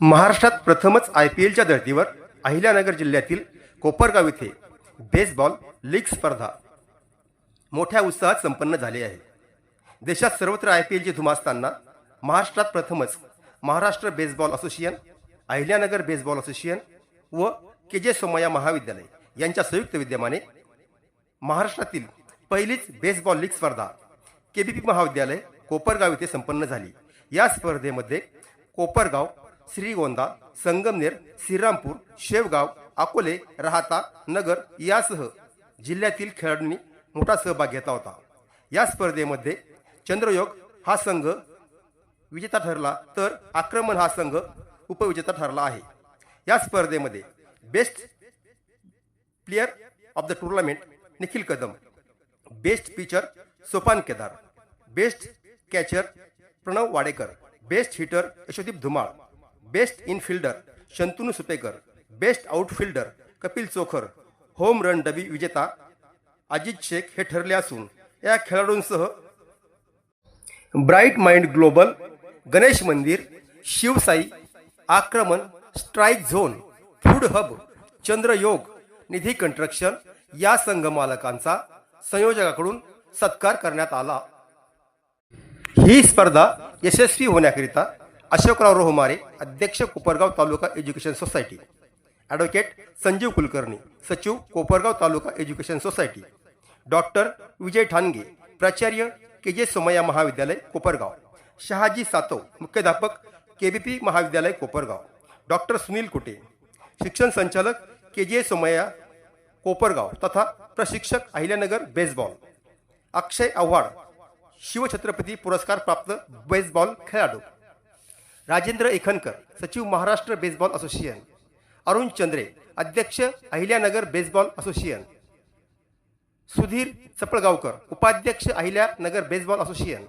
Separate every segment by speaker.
Speaker 1: महाराष्ट्रात प्रथमच I P एलच्या धर्तीवर अहिल्यानगर जिल्ह्यातील कोपरगाव येथे बेसबॉल लीग स्पर्धा मोठ्या उत्साहात संपन्न झाली आहे. देशात सर्वत्र आय पी एलची धुम असताना महाराष्ट्रात प्रथमच Maharashtra baseball association Ahilyanagar baseball association व के जे सोमय्या महाविद्यालय यांच्या संयुक्त विद्यमाने महाराष्ट्रातील पहिलीच बेसबॉल लीग स्पर्धा के बी पी महाविद्यालय कोपरगाव येथे संपन्न झाली. या स्पर्धेमध्ये कोपरगाव श्रीगोंदा संगमनेर श्रीरामपूर शेवगाव अकोले राहता नगर यासह जिल्ह्यातील खेळाडूंनी मोठा सहभाग घेतला होता. या स्पर्धेमध्ये चंद्रयोग हा संघ विजेता ठरला तर आक्रमण हा संघ उपविजेता ठरला आहे. या स्पर्धेमध्ये best player of the tournament Nikhil Kadam best pitcher Sopan Kedar best catcher Pranav Wadekar best hitter Yashodeep Dhumal best infielder Shantanu Supekar best outfielder Kapil Chokhar home run derby विजेता अजित शेख हे ठरले असून या खेळाडूंसह bright mind global Ganesh Mandir Shivsai Aakraman strike zone food hub Chandrayog Nidhi construction या संघ मालकांचा संयोजकाकडून सत्कार करण्यात आला. ही स्पर्धा यशस्वी होण्याकरिता अशोकराव रोहमारे अध्यक्ष Kopargaon taluka education society. Advocate Sanjeev Kulkarni सचिव Kopargaon taluka education society. Doctor Vijay Thanage प्राचार्य के जे सोमय्या महाविद्यालय कोपरगाव. शहाजी सातव मुख्याध्यापक के बी पी महाविद्यालय कोपरगाव. डॉक्टर सुनील कुटे शिक्षण संचालक के जे सोमय्या कोपरगाव तथा प्रशिक्षक अहिल्यानगर बेसबॉल. अक्षय आव्हाड शिवछत्रपती पुरस्कार प्राप्त बेसबॉल खेळाडू. राजेंद्र एखनकर सचिव महाराष्ट्र बेसबॉल असोसिएशन. अरुण चंद्रे अध्यक्ष अहिल्यानगर बेसबॉल असोसिएशन. सुधीर चपळगावकर उपाध्यक्ष अहिल्यानगर बेसबॉल असोसिएशन.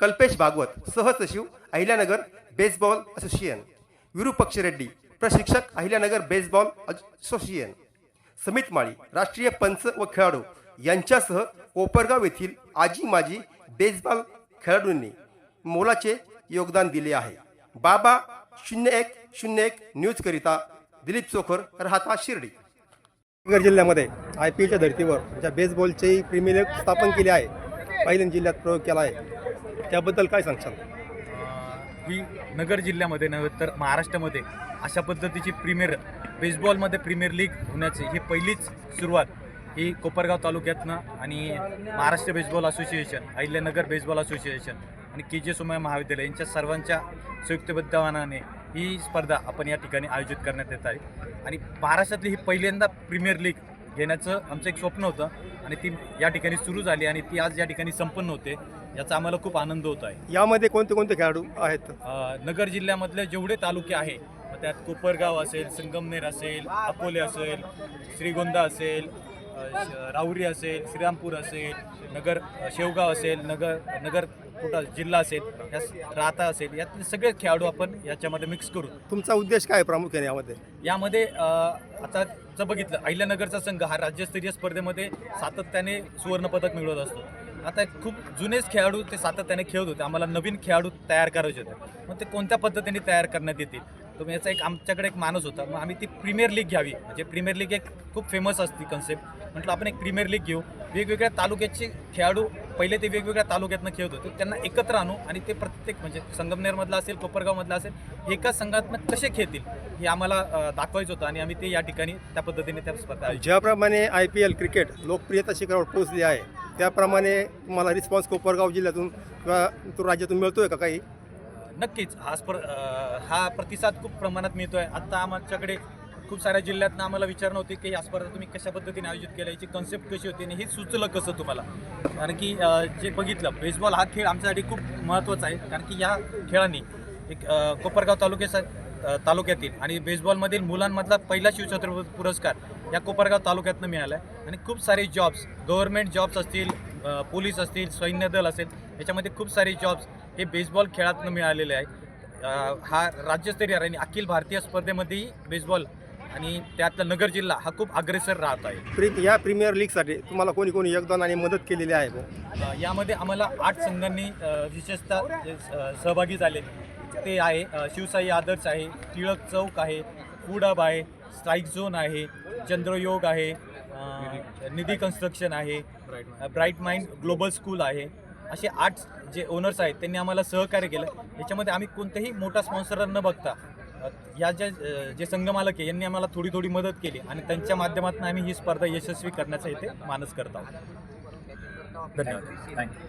Speaker 1: कल्पेश भागवत सहसचिव अहिल्यानगर बेसबॉल असोसिएशन. विरुपक्ष रेड्डी प्रशिक्षक अहिल्यानगर बेसबॉल असोसिएशन. समित माळी राष्ट्रीय पंच व खेळाडू यांच्यासह कोपरगाव येथील आजी माजी बेसबॉल खेळाडूंनी मोलाचे योगदान दिले आहे. बाबा शून्य एक शून्य एक न्यूजकरिता दिलीप चोखर राहता शिर्डी. नगर जिल्ह्यामध्ये आय पी एलच्या धर्तीवर ज्या बेसबॉलचे प्रीमियर लीग स्थापन केले आहे पहिल्यांदा जिल्ह्यात प्रयोग केला आहे त्याबद्दल काय सांगशाल?
Speaker 2: ही नगर जिल्ह्यामध्ये नव्हे तर महाराष्ट्रामध्ये अशा पद्धतीची प्रीमियर बेसबॉलमध्ये प्रीमियर लीग होण्याची ही पहिलीच सुरुवात ही कोपरगाव तालुक्यातनं आणि Maharashtra baseball association Ahilyanagar baseball association आणि के जे सोमय्या महाविद्यालय यांच्या सर्वांच्या संयुक्त विद्यमानाने ही स्पर्धा आपण या ठिकाणी आयोजित करण्यात येत आहे. आणि महाराष्ट्रातली ही पहिल्यांदा प्रीमियर लीग घेण्याचं आमचं एक स्वप्न होतं आणि ती या ठिकाणी सुरू झाली आणि ती आज या ठिकाणी संपन्न होते याचा आम्हाला खूप आनंद होत आहे.
Speaker 1: यामध्ये कोणते कोणते खेळाडू आहेत?
Speaker 2: नगर जिल्ह्यामधले जेवढे तालुके आहे त्यात कोपरगाव असेल संगमनेर असेल अकोले असेल श्रीगोंदा असेल राहुरी असेल श्रीरामपूर असेल नगर शेवगाव असेल नगर नगर कुठं जिल्हा असेल या राहता असेल यातले सगळे खेळाडू आपण याच्यामध्ये मिक्स करू.
Speaker 1: तुमचा उद्देश काय प्रामुख्याने यामध्ये?
Speaker 2: यामध्ये अ, आता जर बघितलं अहिल्यानगरचा संघ हा राज्यस्तरीय स्पर्धेमध्ये सातत्याने सुवर्णपदक मिळवत असतो. आता खूप जुनेच खेळाडू ते सातत्याने खेळत होते. आम्हाला नवीन खेळाडू तयार करायचे होते. मग ते कोणत्या पद्धतीने तयार करण्यात येतील? तर मग याचा एक आमच्याकडे एक माणूस होता. मग आम्ही ती प्रीमियर लीग घ्यावी. म्हणजे प्रीमियर लीग एक खूप फेमस असते कन्सेप्ट म्हटलं आपण एक प्रीमियर लीग घेऊ. वेगवेगळ्या तालुक्याचे खेळाडू पहिले ते वेगवेगळ्या तालुक्यातनं खेळत होते. त्यांना एकत्र आणू आणि ते प्रत्येक म्हणजे संगमनेरमधला असेल कोपरगावमधला असेल एका संघातनं कसे खेळतील हे आम्हाला दाखवायचं होतं आणि आम्ही ते या ठिकाणी त्या पद्धतीने त्या स्पर्धा
Speaker 1: ज्याप्रमाणे आय पी एल क्रिकेट लोकप्रियता शिखरावर पोहोचली आहे त्याप्रमाणे तुम्हाला रिस्पॉन्स कोपरगाव जिल्ह्यातून किंवा तो राज्यातून मिळतोय का काही?
Speaker 2: नक्कीच. हा स्पर हा प्रतिसाद खूप प्रमाणात मिळतो आहे आत्ता आमच्याकडे खूप साऱ्या जिल्ह्यातनं आम्हाला विचारणं होती की या स्पर्धा तुम्ही कशा पद्धतीने आयोजित केल्या याची कन्सेप्ट कशी होती आणि हे सुचलं कसं तुम्हाला? कारण की जे बघितलं बेसबॉल हा खेळ आमच्यासाठी खूप महत्त्वाचा आहे. कारण की या खेळाने एक कोपरगाव तालुक्याचा तालुक्यातील आणि बेसबॉलमधील मुलांमधला पहिला शिवछत्रपती पुरस्कार या कोपरगाव तालुक्यातनं मिळाला आहे आणि खूप सारे जॉब्स गव्हर्नमेंट जॉब्स असतील पोलीस असतील सैन्य दल असेल याच्यामध्ये खूप सारे जॉब्स हे बेसबॉल खेळातनं मिळालेले आहे हा राज्यस्तरीय आणि अखिल भारतीय स्पर्धेमध्येही बेसबॉल आणि त्यातला नगर जिल्हा हा खूप अग्रेसर राहत आहे.
Speaker 1: प्री या प्रीमियर लीगसाठी तुम्हाला कोणी कोणी योगदान आणि मदत केलेली आहे?
Speaker 2: अ, यामध्ये आम्हाला आठ संघांनी अ, विशेषतः जे, सहभागी झाले. ते आहे अ, शिवसाई आदर्श आहे टिळक चौक आहे फूड हब आहे स्ट्राईक झोन आहे चंद्रयोग आहे अ, निधी कन्स्ट्रक्शन आहे ब्राईट माइंड ग्लोबल स्कूल आहे. असे आठ जे ओनर्स आहेत त्यांनी आम्हाला सहकार्य केलं. याच्यामध्ये आम्ही कोणत्याही मोठा स्पॉन्सर न बघता या ज्या जे संघमालक आहे यांनी आम्हाला थोडी थोडी मदत केली आणि त्यांच्या माध्यमातून आम्ही ही स्पर्धा यशस्वी करण्याचा इथे मानस करत आहोत. धन्यवाद. थँक्यू